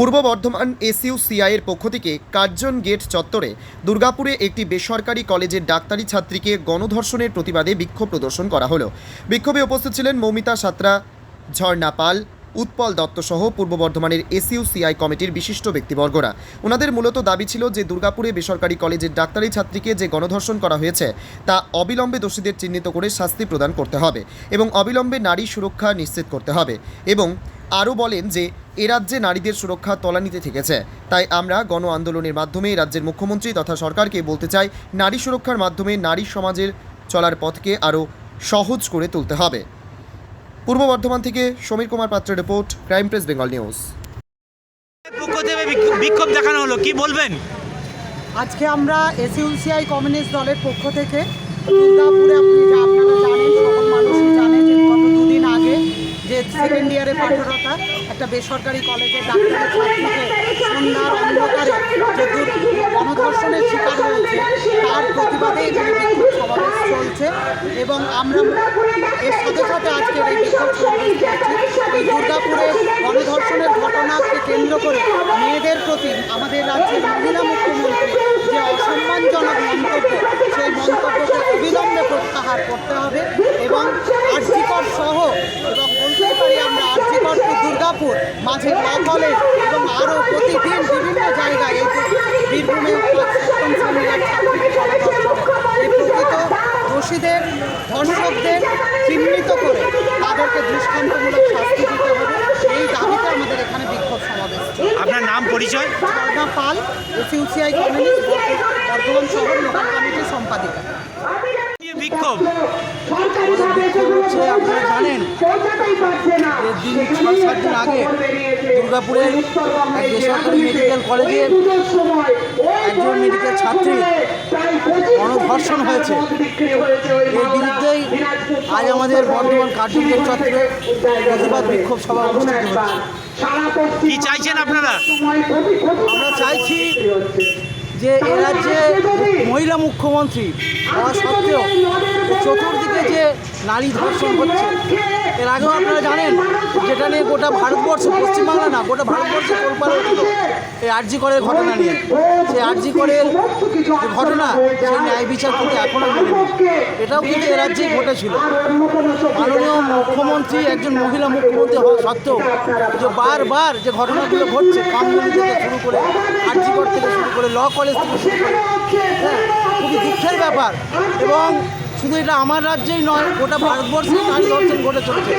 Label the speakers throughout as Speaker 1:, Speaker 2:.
Speaker 1: পূর্ব বর্ধমান এসইউসিআই এর পক্ষ থেকে কার্জন গেট চত্বরে দুর্গাপুরে একটি বেসরকারি কলেজের ডাক্তারি ছাত্রীকে গণধর্ষণের প্রতিবাদে বিক্ষোভ প্রদর্শন করা হলো। বিক্ষোভে উপস্থিত ছিলেন মৌমিতা সাত্রা, ঝর্ণা পাল, উৎপল দত্ত সহ পূর্ব বর্ধমানের এসইউসিআই কমিটির বিশিষ্ট ব্যক্তিবর্গরা। ওনাদের মূলত দাবি ছিল যে দুর্গাপুরে বেসরকারি কলেজের ডাক্তারি ছাত্রীকে যে গণধর্ষণ করা হয়েছে, তা অবিলম্বে দোষীদের চিহ্নিত করে শাস্তি প্রদান করতে হবে এবং অবিলম্বে নারী সুরক্ষা নিশ্চিত করতে হবে এবং আরও বলেন যে এ রাজ্যে নারীদের সুরক্ষা তলানিতে থেকেছে। তাই আমরা গণ আন্দোলনের মাধ্যমে রাজ্যের মুখ্যমন্ত্রী তথা সরকারকে বলতে চাই নারী সুরক্ষার মাধ্যমে নারী সমাজের চলার পথকে আরও সহজ করে তুলতে হবে। পূর্ব বর্ধমান থেকে সমীর কুমার পাত্রের report crime press Bengal news.
Speaker 2: পক্ষ থেকে বিক্ষোভ- বিক্ষোভ দেখানো হলো কি বলবেন?
Speaker 3: আজকে আমরা এসইউসিআই কমিউনিস্ট দলের পক্ষ থেকে দুর্গাপুরে আপনি যা আপনারা যে সেকেন্ড ইয়ারে পাঠরতা একটা বেসরকারি কলেজে ডাক্তারের ছাত্রীকে সন্ধ্যার অন্ধকারে যে গণধর্ষণের শিকার হয়েছে, তার প্রতিবাদে এখানে বিক্ষোভ সমাবেশ চলছে এবং আমরা এর সাথে সাথে আজকের এই বিক্ষোভ সমাবেশ করছি এই দুর্গাপুরে গণধর্ষণের ঘটনাকে কেন্দ্র করে মেয়েদের প্রতি আমাদের রাজ্যের মহিলা মুখ্যমন্ত্রী যে অসম্মানজনক মন্তব্য সেই মন্তব্যকে অবিলম্বে প্রত্যাহার করতে হবে এবং আর্জিকর সহ এবং বলতেই পারি আমরা আর্জিকর টু দুর্গাপুর মাঝে ল কলেজ এবং আরও প্রতিদিন বিভিন্ন জায়গায় এই যে বীরভূমে এই প্রকৃত দোষীদের ধর্ষকদের চিহ্নিত করে তাদেরকে দৃষ্টান্তমূলক শাস্তি দিতে হবে। এই দাবিতে আমাদের এখানে বিক্ষোভ সমাবেশ
Speaker 2: আপনার নাম পরিচয়?
Speaker 3: ঝর্ণা পাল এসইউসিআই কমিউনিস্ট বর্ধমান শহর লোকাল কমিটির সম্পাদিকা
Speaker 2: নিয়ে বিক্ষোভ
Speaker 4: হচ্ছে আপনারা জানেন যে দিন ছয় সাত দিন আগে দুর্গাপুরের এক বেসরকারি মেডিকেল কলেজে একজন মেডিকেল ছাত্রী গণধর্ষণ হয়েছে। এর বিরুদ্ধেই আজ আমাদের বর্ধমান কার্যকর চত্বরে প্রতিবাদ বিক্ষোভ সভা অনুষ্ঠিত হচ্ছে।
Speaker 2: কি চাইছেন আপনারা?
Speaker 4: আমরা চাইছি যে এ রাজ্যে মহিলা মুখ্যমন্ত্রী হওয়া সত্ত্বেও চতুর্দিকে যে নারী ধর্ষণ হচ্ছে এর আগেও আপনারা জানেন যেটা নিয়ে গোটা ভারতবর্ষ পশ্চিমবাংলা না গোটা ভারতবর্ষে তোলপাড় হচ্ছিল এই আরজি করের ঘটনা নিয়ে। সেই আরজি করের যে ঘটনা সেই ন্যায় বিচার করতে এখনও এটাও কিন্তু এ রাজ্যেই ঘটেছিল। মাননীয় মুখ্যমন্ত্রী একজন মহিলা মুখ্যমন্ত্রী হওয়া সত্ত্বেও যে বারবার যে ঘটনাগুলো ঘটছে কামগুলি থেকে শুরু করে আর্জিকর থেকে শুরু করে ল কলেজ থেকে শুরু করে দুঃখের ব্যাপার। এবং শুধু এটা আমার রাজ্যেই নয়, গোটা ভারতবর্ষেই নারী ধর্ষণ ঘটে চলেছে।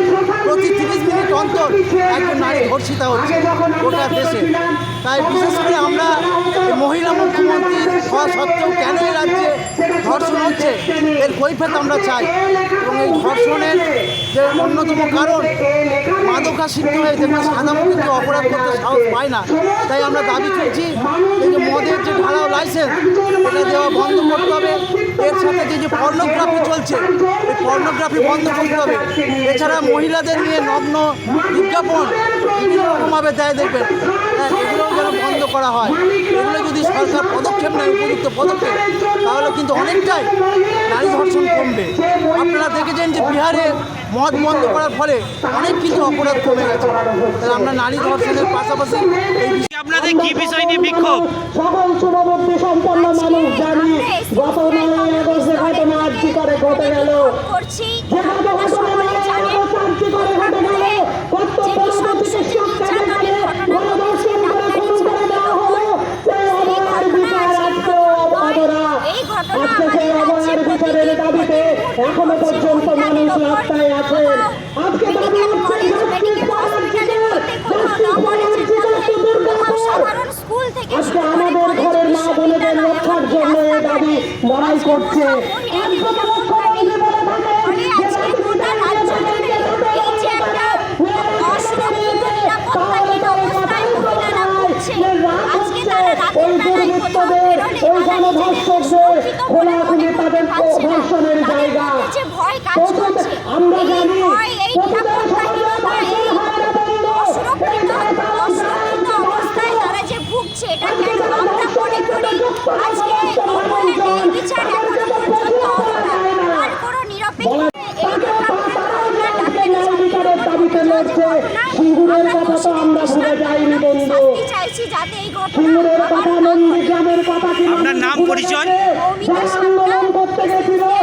Speaker 4: প্রতি তিরিশ মিনিট অন্তর একজন নারী ধর্ষিতা হচ্ছে গোটা দেশে। তাই বিশেষ করে আমরা মহিলা মুখ্যমন্ত্রী হওয়া সত্ত্বেও কেন এই রাজ্যে ধর্ষণ হচ্ছে। এর কৈফেত আমরা চাই। এবং এই ধর্ষণের যে অন্যতম কারণ মাদকাসক্ত হয়ে যেখানে সাধারণ কেউ অপরাধ করতে সাহস পায় না। তাই আমরা দাবি করছি যে মদের যে ঢালাও লাইসেন্স এটা দেওয়া বন্ধ করতে হবে। এর সাথে যে যে পর্নোগ্রাফি চলছে এই পর্নোগ্রাফি বন্ধ করতে হবে। এছাড়া মহিলাদের নিয়ে নগ্ন বিজ্ঞাপন বিভিন্ন রকমভাবে দেয় দেখবেন। করা হয়। এগুলো যদি সরকার পদক্ষেপ নেয় উপযুক্ত পদক্ষেপ তাহলে কিন্তু অনেকটাই নারী ধর্ষণ কমবে। আপনারা দেখেছেন যে বিহারে মদ বন্ধ করার ফলে অনেক কিন্তু অপরাধ কমে গেছে। তাহলে আমরা নারী ধর্ষণের পাশাপাশি এই
Speaker 2: আপনাদের কি বিষয় নিয়ে বিক্ষোভ?
Speaker 5: সকল শুভবুদ্ধি সম্পন্ন মানুষ জানি গত নয় আগস্টে ঘটনা আর্জি করে ঘটে গেল।
Speaker 6: করছি। ভুগছে আজকে তারা রাতের বেলায় কোথাও বেরোলে
Speaker 5: ওই গণধর্ষকদের খোলাখুলি তাদের ধর্ষণের জায়গা।
Speaker 6: যে ভয় কাজ করছে।
Speaker 5: আমরা
Speaker 6: এই
Speaker 5: জানি সিঙ্গুরের কথা তো আমরা ভুলে যাইনি বন্ধু।
Speaker 6: চাইছি যাতে নন্দী গ্রামের কথা কি
Speaker 2: আপনার নাম পরিচয়?
Speaker 6: আন্দোলন করতে এসএসসিআই